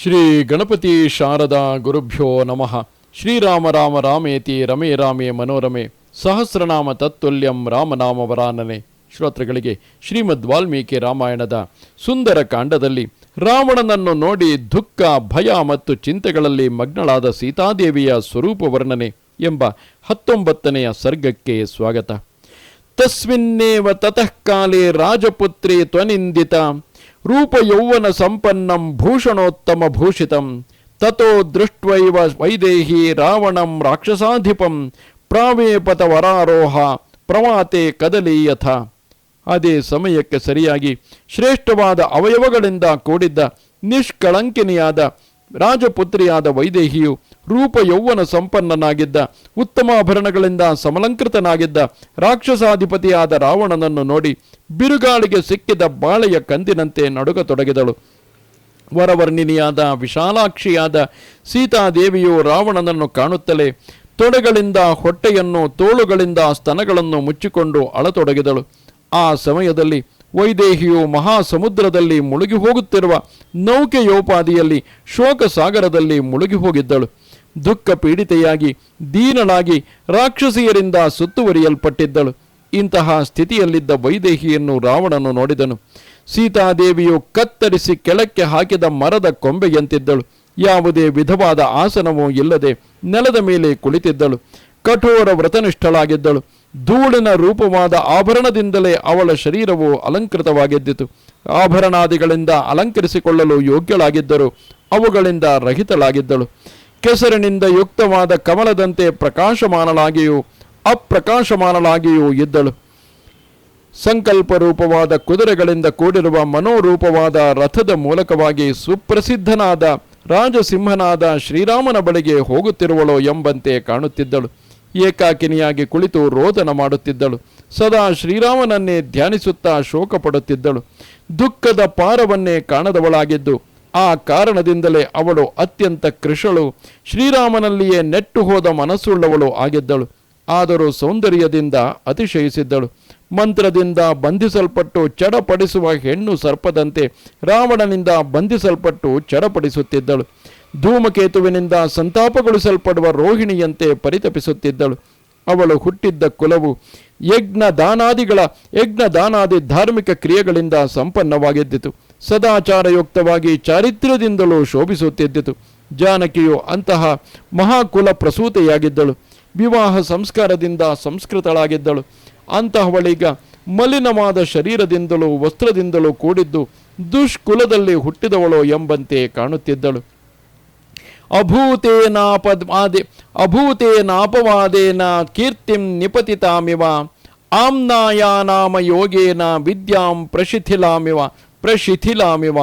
ಶ್ರೀ ಗಣಪತಿ ಶಾರದಾ ಗುರುಭ್ಯೋ ನಮಃ. ಶ್ರೀರಾಮ ರಾಮ ರಾಮೇತಿ ರಮೇ ರಾಮೇ ಮನೋರಮೆ. ಸಹಸ್ರನಾಮ ತತ್ತುಲ್ಯಂ ರಾಮನಾಮ ವರಾನನೆ. ಶ್ರೋತೃಗಳಿಗೆ ಶ್ರೀಮದ್ ವಾಲ್ಮೀಕಿ ರಾಮಾಯಣದ ಸುಂದರ ಕಾಂಡದಲ್ಲಿ ರಾವಣನನ್ನು ನೋಡಿ ದುಃಖ, ಭಯ ಮತ್ತು ಚಿಂತೆಗಳಲ್ಲಿ ಮಗ್ನಳಾದ ಸೀತಾದೇವಿಯ ಸ್ವರೂಪ ವರ್ಣನೆ ಎಂಬ ಹತ್ತೊಂಬತ್ತನೆಯ ಸರ್ಗಕ್ಕೆ ಸ್ವಾಗತ. ತಸ್ಮಿನ್ನೇವ ತತಃ ಕಾಲೇ ರಾಜಪುತ್ರಿ ತ್ವನಿಂದಿತ. ರೂಪಯೌವನ ಸಂಪನ್ನಂ ಭೂಷಣೋತ್ತಮ ಭೂಷಿತಂ ತಥೋ ದೃಷ್ಟ್ವೈವ ವೈದೇಹಿ ರಾವಣಂ ರಾಕ್ಷಸಾಧಿಪಂ ಪ್ರಾವೇಪತ ವರಾರೋಹ ಪ್ರವಾತೆ ಕದಲಿ ಯಥ ಅದೇ ಸಮಯಕ್ಕೆ ಸರಿಯಾಗಿ ಶ್ರೇಷ್ಠವಾದ ಅವಯವಗಳಿಂದ ಕೂಡಿದ್ದ ನಿಷ್ಕಳಂಕಿನಿಯಾದ ರಾಜಪುತ್ರಿಯಾದ ವೈದೇಹಿಯು ರೂಪ ಯೌವನ ಸಂಪನ್ನನಾಗಿದ್ದ, ಉತ್ತಮ ಆಭರಣಗಳಿಂದ ಸಮಲಂಕೃತನಾಗಿದ್ದ ರಾಕ್ಷಸಾಧಿಪತಿಯಾದ ರಾವಣನನ್ನು ನೋಡಿ ಬಿರುಗಾಳಿಗೆ ಸಿಕ್ಕಿದ ಬಾಳೆಯ ಕಂದಿನಂತೆ ನಡುಗತೊಡಗಿದಳು. ವರವರ್ಣಿನಿಯಾದ ವಿಶಾಲಾಕ್ಷಿಯಾದ ಸೀತಾದೇವಿಯು ರಾವಣನನ್ನು ಕಾಣುತ್ತಲೇ ತೊಡೆಗಳಿಂದ ಹೊಟ್ಟೆಯನ್ನು, ತೋಳುಗಳಿಂದ ಸ್ತನಗಳನ್ನು ಮುಚ್ಚಿಕೊಂಡು ಅಳತೊಡಗಿದಳು. ಆ ಸಮಯದಲ್ಲಿ ವೈದೇಹಿಯು ಮಹಾಸಮುದ್ರದಲ್ಲಿ ಮುಳುಗಿ ಹೋಗುತ್ತಿರುವ ನೌಕೆಯೋಪಾದಿಯಲ್ಲಿ ಶೋಕಸಾಗರದಲ್ಲಿ ಮುಳುಗಿ ಹೋಗಿದ್ದಳು ದುಃಖ ಪೀಡಿತೆಯಾಗಿ ದೀನಳಾಗಿ ರಾಕ್ಷಸಿಯರಿಂದ ಸುತ್ತುವರಿಯಲ್ಪಟ್ಟಿದ್ದಳು. ಇಂತಹ ಸ್ಥಿತಿಯಲ್ಲಿದ್ದ ವೈದೇಹಿಯನ್ನು ರಾವಣನು ನೋಡಿದನು. ಸೀತಾದೇವಿಯು ಕತ್ತರಿಸಿ ಕೆಳಕ್ಕೆ ಹಾಕಿದ ಮರದ ಕೊಂಬೆಯಂತಿದ್ದಳು. ಯಾವುದೇ ವಿಧವಾದ ಆಸನವೂ ಇಲ್ಲದೆ ನೆಲದ ಮೇಲೆ ಕುಳಿತಿದ್ದಳು. ಕಠೋರ ವ್ರತನಿಷ್ಠಳಾಗಿದ್ದಳು. ಧೂಳಿನ ರೂಪವಾದ ಆಭರಣದಿಂದಲೇ ಅವಳ ಶರೀರವು ಅಲಂಕೃತವಾಗಿದ್ದಿತು. ಆಭರಣಾದಿಗಳಿಂದ ಅಲಂಕರಿಸಿಕೊಳ್ಳಲು ಯೋಗ್ಯಳಾಗಿದ್ದರು. ಅವುಗಳಿಂದ ರಹಿತಳಾಗಿದ್ದಳು. ಕೆಸರಿನಿಂದ ಯುಕ್ತವಾದ ಕಮಲದಂತೆ ಪ್ರಕಾಶಮಾನಳಾಗಿಯೂ ಅಪ್ರಕಾಶಮಾನಳಾಗಿಯೂ ಇದ್ದಳು. ಸಂಕಲ್ಪ ರೂಪವಾದ ಕುದುರೆಗಳಿಂದ ಕೂಡಿರುವ ಮನೋರೂಪವಾದ ರಥದ ಮೂಲಕವಾಗಿ ಸುಪ್ರಸಿದ್ಧನಾದ ರಾಜಸಿಂಹನಾದ ಶ್ರೀರಾಮನ ಬಳಿಗೆ ಹೋಗುತ್ತಿರುವಳೋ ಎಂಬಂತೆ ಕಾಣುತ್ತಿದ್ದಳು. ಏಕಾಕಿನಿಯಾಗಿ ಕುಳಿತು ರೋದನ ಮಾಡುತ್ತಿದ್ದಳು. ಸದಾ ಶ್ರೀರಾಮನನ್ನೇ ಧ್ಯಾನಿಸುತ್ತಾ ಶೋಕ ಪಡುತ್ತಿದ್ದಳು ದುಃಖದ ಪಾರವನ್ನೇ ಕಾಣದವಳಾಗಿದ್ದು, ಆ ಕಾರಣದಿಂದಲೇ ಅವಳು ಅತ್ಯಂತ ಕೃಷಳು. ಶ್ರೀರಾಮನಲ್ಲಿಯೇ ನೆಟ್ಟು ಹೋದ ಮನಸ್ಸುಳ್ಳವಳು ಆಗಿದ್ದಳು. ಆದರೂ ಸೌಂದರ್ಯದಿಂದ ಅತಿಶಯಿಸಿದ್ದಳು. ಮಂತ್ರದಿಂದ ಬಂಧಿಸಲ್ಪಟ್ಟು ಚಡಪಡಿಸುವ ಹೆಣ್ಣು ಸರ್ಪದಂತೆ ರಾವಣನಿಂದ ಬಂಧಿಸಲ್ಪಟ್ಟು ಚಡಪಡಿಸುತ್ತಿದ್ದಳು. ಧೂಮಕೇತುವಿನಿಂದ ಸಂತಾಪಗೊಳಿಸಲ್ಪಡುವ ರೋಹಿಣಿಯಂತೆ ಪರಿತಪಿಸುತ್ತಿದ್ದಳು. ಅವಳು ಹುಟ್ಟಿದ್ದ ಕುಲವು ಯಜ್ಞ ದಾನಾದಿಗಳ ಯಜ್ಞ ದಾನಾದಿ ಧಾರ್ಮಿಕ ಕ್ರಿಯೆಗಳಿಂದ ಸಂಪನ್ನವಾಗಿದ್ದಿತು. ಸದಾಚಾರಯುಕ್ತವಾಗಿ ಚಾರಿತ್ರ್ಯದಿಂದಲೂ ಶೋಭಿಸುತ್ತಿದ್ದಿತು. ಜಾನಕಿಯು ಅಂತಹ ಮಹಾಕುಲ ಪ್ರಸೂತೆಯಾಗಿದ್ದಳು. ವಿವಾಹ ಸಂಸ್ಕಾರದಿಂದ ಸಂಸ್ಕೃತಳಾಗಿದ್ದಳು. ಅಂತಹವಳೀಗ ಮಲಿನವಾದ ಶರೀರದಿಂದಲೂ ವಸ್ತ್ರದಿಂದಲೂ ಕೂಡಿದ್ದು ದುಷ್ಕುಲದಲ್ಲಿ ಹುಟ್ಟಿದವಳು ಎಂಬಂತೆ ಕಾಣುತ್ತಿದ್ದಳು. ಅಭೂತೇನಾಪವಾದೆ ಅಭೂತೇನಾಪವಾದೇನ ಕೀರ್ತಿಂ ನಿಪತಿತಾಮಿವ ಆಮ್ನಾಯಾನಾಮ ಯೋಗೇನ ವಿದ್ಯಾಂ ಪ್ರಶಿಥಿಲಾಮಿವ ಪ್ರಶಿಥಿಲಾಮಿವ.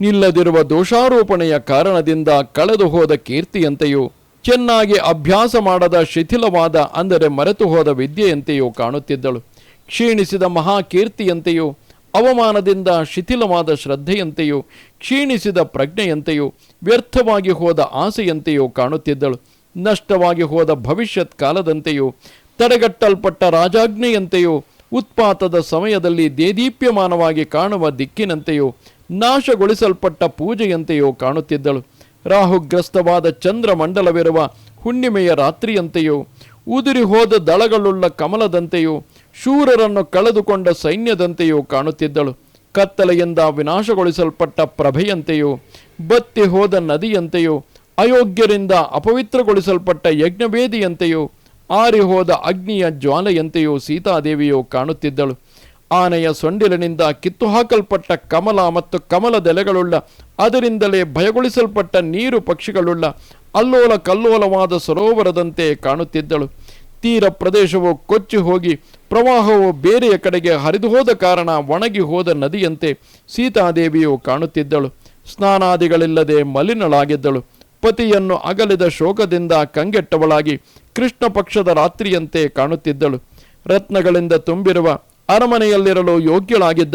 ನಿಲ್ಲದಿರುವ ದೋಷಾರೋಪಣೆಯ ಕಾರಣದಿಂದ ಕಳೆದು ಹೋದ ಕೀರ್ತಿಯಂತೆಯೂ, ಚೆನ್ನಾಗಿ ಅಭ್ಯಾಸ ಮಾಡದ ಶಿಥಿಲವಾದ ಅಂದರೆ ಮರೆತು ಹೋದ ವಿದ್ಯೆಯಂತೆಯೂ ಕಾಣುತ್ತಿದ್ದಳು. ಕ್ಷೀಣಿಸಿದ ಮಹಾಕೀರ್ತಿಯಂತೆಯೂ ಅವಮಾನದಿಂದ ಶಿಥಿಲವಾದ ಶ್ರದ್ಧೆಯಂತೆಯೂ, ಕ್ಷೀಣಿಸಿದ ಪ್ರಜ್ಞೆಯಂತೆಯೂ, ವ್ಯರ್ಥವಾಗಿ ಹೋದ ಆಸೆಯಂತೆಯೂ ಕಾಣುತ್ತಿದ್ದಳು. ನಷ್ಟವಾಗಿ ಹೋದ ಭವಿಷ್ಯತ್ ಕಾಲದಂತೆಯೂ, ತಡೆಗಟ್ಟಲ್ಪಟ್ಟ ರಾಜಾಜ್ಞೆಯಂತೆಯೂ, ಉತ್ಪಾತದ ಸಮಯದಲ್ಲಿ ದೇದೀಪ್ಯಮಾನವಾಗಿ ಕಾಣುವ ದಿಕ್ಕಿನಂತೆಯೂ, ನಾಶಗೊಳಿಸಲ್ಪಟ್ಟ ಪೂಜೆಯಂತೆಯೂ ಕಾಣುತ್ತಿದ್ದಳು. ರಾಹುಗ್ರಸ್ತವಾದ ಚಂದ್ರಮಂಡಲವಿರುವ ಹುಣ್ಣಿಮೆಯ ರಾತ್ರಿಯಂತೆಯೂ ಉದುರಿ ಹೋದ ದಳಗಳುಳ್ಳ ಕಮಲದಂತೆಯೂ ಶೂರರನ್ನು ಕಳೆದುಕೊಂಡ ಸೈನ್ಯದಂತೆಯೂ ಕಾಣುತ್ತಿದ್ದಳು. ಕತ್ತಲೆಯಿಂದ ವಿನಾಶಗೊಳಿಸಲ್ಪಟ್ಟ ಪ್ರಭೆಯಂತೆಯೂ, ಬತ್ತಿ ಹೋದ ನದಿಯಂತೆಯೂ, ಅಯೋಗ್ಯರಿಂದ ಅಪವಿತ್ರಗೊಳಿಸಲ್ಪಟ್ಟ ಯಜ್ಞವೇದಿಯಂತೆಯೂ, ಆರಿ ಹೋದ ಅಗ್ನಿಯ ಜ್ವಾಲೆಯಂತೆಯೂ ಸೀತಾದೇವಿಯು ಕಾಣುತ್ತಿದ್ದಳು. ಆನೆಯ ಸೊಂಡಿಲಿನಿಂದ ಕಿತ್ತು ಹಾಕಲ್ಪಟ್ಟ ಕಮಲ ಮತ್ತು ಕಮಲದೆಲೆಗಳುಳ್ಳ, ಅದರಿಂದಲೇ ಭಯಗೊಳಿಸಲ್ಪಟ್ಟ ನೀರು ಪಕ್ಷಿಗಳುಳ್ಳ ಅಲ್ಲೋಲ ಕಲ್ಲೋಲವಾದ ಸರೋವರದಂತೆ ಕಾಣುತ್ತಿದ್ದಳು. ತೀರ ಪ್ರದೇಶವು ಕೊಚ್ಚಿ ಹೋಗಿ ಪ್ರವಾಹವು ಬೇರೆಯ ಕಡೆಗೆ ಹರಿದು ಹೋದ ಕಾರಣ ಒಣಗಿ ಹೋದ ನದಿಯಂತೆ ಸೀತಾದೇವಿಯು ಕಾಣುತ್ತಿದ್ದಳು. ಸ್ನಾನಾದಿಗಳಿಲ್ಲದೆ ಮಲಿನಳಾಗಿದ್ದಳು. ಪತಿಯನ್ನು ಅಗಲಿದ ಶೋಕದಿಂದ ಕಂಗೆಟ್ಟವಳಾಗಿ ಕೃಷ್ಣ ಪಕ್ಷದ ರಾತ್ರಿಯಂತೆ ಕಾಣುತ್ತಿದ್ದಳು. ರತ್ನಗಳಿಂದ ತುಂಬಿರುವ ಅರಮನೆಯಲ್ಲಿರಲು ಯೋಗ್ಯಳಾಗಿದ್ದ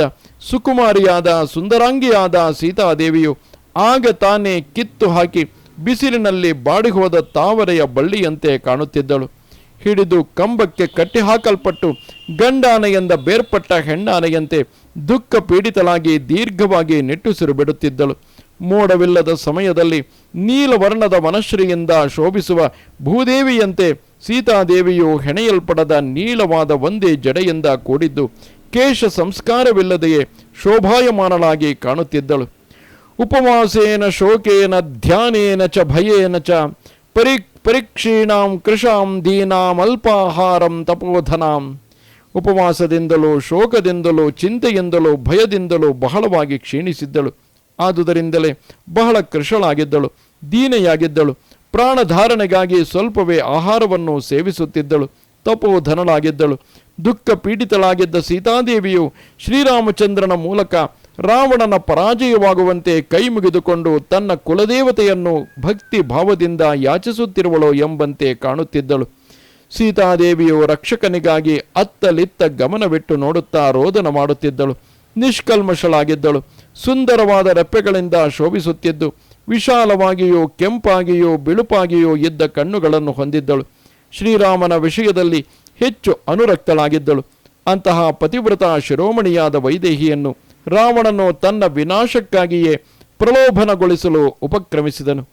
ಸುಕುಮಾರಿಯಾದ, ಸುಂದರಾಂಗಿಯಾದ ಸೀತಾದೇವಿಯು ಆಗ ತಾನೇ ಕಿತ್ತು ಹಾಕಿ ಬಿಸಿಲಿನಲ್ಲಿ ಬಾಡಿಹೋದ ತಾವರೆಯ ಬಳ್ಳಿಯಂತೆ ಕಾಣುತ್ತಿದ್ದಳು. ಹಿಡಿದು ಕಂಬಕ್ಕೆ ಕಟ್ಟಿ ಹಾಕಲ್ಪಟ್ಟು ಗಂಡಾನೆಯಿಂದ ಬೇರ್ಪಟ್ಟ ಹೆಣ್ಣಾನೆಯಂತೆ ದುಃಖ ಪೀಡಿತಳಾಗಿ ದೀರ್ಘವಾಗಿ ನಿಟ್ಟುಸಿರು ಬಿಡುತ್ತಿದ್ದಳು ಮೋಡವಿಲ್ಲದ ಸಮಯದಲ್ಲಿ ನೀಲವರ್ಣದ ವನಶ್ರೀಯಿಂದ ಶೋಭಿಸುವ ಭೂದೇವಿಯಂತೆ ಸೀತಾದೇವಿಯು ಹೆಣೆಯಲ್ಪಡದ ನೀಳವಾದ ಒಂದೇ ಜಡೆಯಿಂದ ಕೂಡಿದ್ದು ಕೇಶ ಸಂಸ್ಕಾರವಿಲ್ಲದೆಯೇ ಶೋಭಾಯಮಾನಳಾಗಿ ಕಾಣುತ್ತಿದ್ದಳು. ಉಪವಾಸೇನ ಶೋಕೇನ ಧ್ಯಾನೇನ ಚ ಭಯೇನ ಚ ಪರಿ ಪರೀಕ್ಷೀಣಾಂ ಕೃಷಾಂ ದೀನಾಂ ಅಲ್ಪಾಹಾರಂ ತಪೋಧನಾಂ. ಉಪವಾಸದಿಂದಲೋ ಶೋಕದಿಂದಲೋ ಚಿಂತೆಯಿಂದಲೋ ಭಯದಿಂದಲೋ ಬಹಳವಾಗಿ ಕ್ಷೀಣಿಸಿದ್ದಳು. ಆದುದರಿಂದಲೇ ಬಹಳ ಕೃಶಳಾಗಿದ್ದಳು ದೀನೆಯಾಗಿದ್ದಳು, ಪ್ರಾಣಧಾರಣೆಗಾಗಿ ಸ್ವಲ್ಪವೇ ಆಹಾರವನ್ನು ಸೇವಿಸುತ್ತಿದ್ದಳು, ತಪೋಧನಳಾಗಿದ್ದಳು ದುಃಖ ಪೀಡಿತಳಾಗಿದ್ದ ಸೀತಾದೇವಿಯು ಶ್ರೀರಾಮಚಂದ್ರನ ಮೂಲಕ ರಾವಣನ ಪರಾಜಯವಾಗುವಂತೆ ಕೈ ಮುಗಿದುಕೊಂಡು ತನ್ನ ಕುಲದೇವತೆಯನ್ನು ಭಕ್ತಿ ಭಾವದಿಂದ ಯಾಚಿಸುತ್ತಿರುವಳೋ ಎಂಬಂತೆ ಕಾಣುತ್ತಿದ್ದಳು. ಸೀತಾದೇವಿಯು ರಕ್ಷಕನಿಗಾಗಿ ಅತ್ತಲಿತ್ತ ಗಮನವಿಟ್ಟು ನೋಡುತ್ತಾ ರೋದನ ಮಾಡುತ್ತಿದ್ದಳು. ನಿಷ್ಕಲ್ಮಶಳಾಗಿದ್ದಳು. ಸುಂದರವಾದ ರೆಪ್ಪೆಗಳಿಂದ ಶೋಭಿಸುತ್ತಿದ್ದು, ವಿಶಾಲವಾಗಿಯೂ ಕೆಂಪಾಗಿಯೂ ಬಿಳುಪಾಗಿಯೂ ಇದ್ದ ಕಣ್ಣುಗಳನ್ನು ಹೊಂದಿದ್ದಳು. ಶ್ರೀರಾಮನ ವಿಷಯದಲ್ಲಿ ಹೆಚ್ಚು ಅನುರಕ್ತಳಾಗಿದ್ದಳು. ಅಂತಹ ಪತಿವ್ರತ ಶಿರೋಮಣಿಯಾದ ವೈದೇಹಿಯನ್ನು ರಾವಣನು ತನ್ನ ವಿನಾಶಕ್ಕಾಗಿಯೇ ಪ್ರಲೋಭನಗೊಳಿಸಲು ಉಪಕ್ರಮಿಸಿದನು.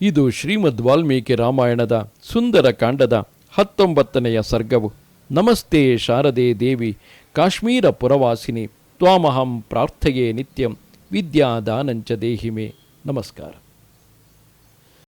ಇದು ಶ್ರೀಮದ್ ವಾಲ್ಮೀಕಿ ರಾಮಾಯಣದ ಸುಂದರ ಕಾಂಡದ ಹತ್ತೊಂಬತ್ತನೆಯ ಸರ್ಗವು. ನಮಸ್ತೆ ಶಾರದೆ ದೇವಿ, ಕಾಶ್ಮೀರ ಪುರವಾಸಿನಿ, ತ್ವಾಮಹಂ ಪ್ರಾರ್ಥೆಯೇ ನಿತ್ಯಂ, ವಿದ್ಯಾದಾನಂಚ ದೇಹಿಮೆ. ನಮಸ್ಕಾರ.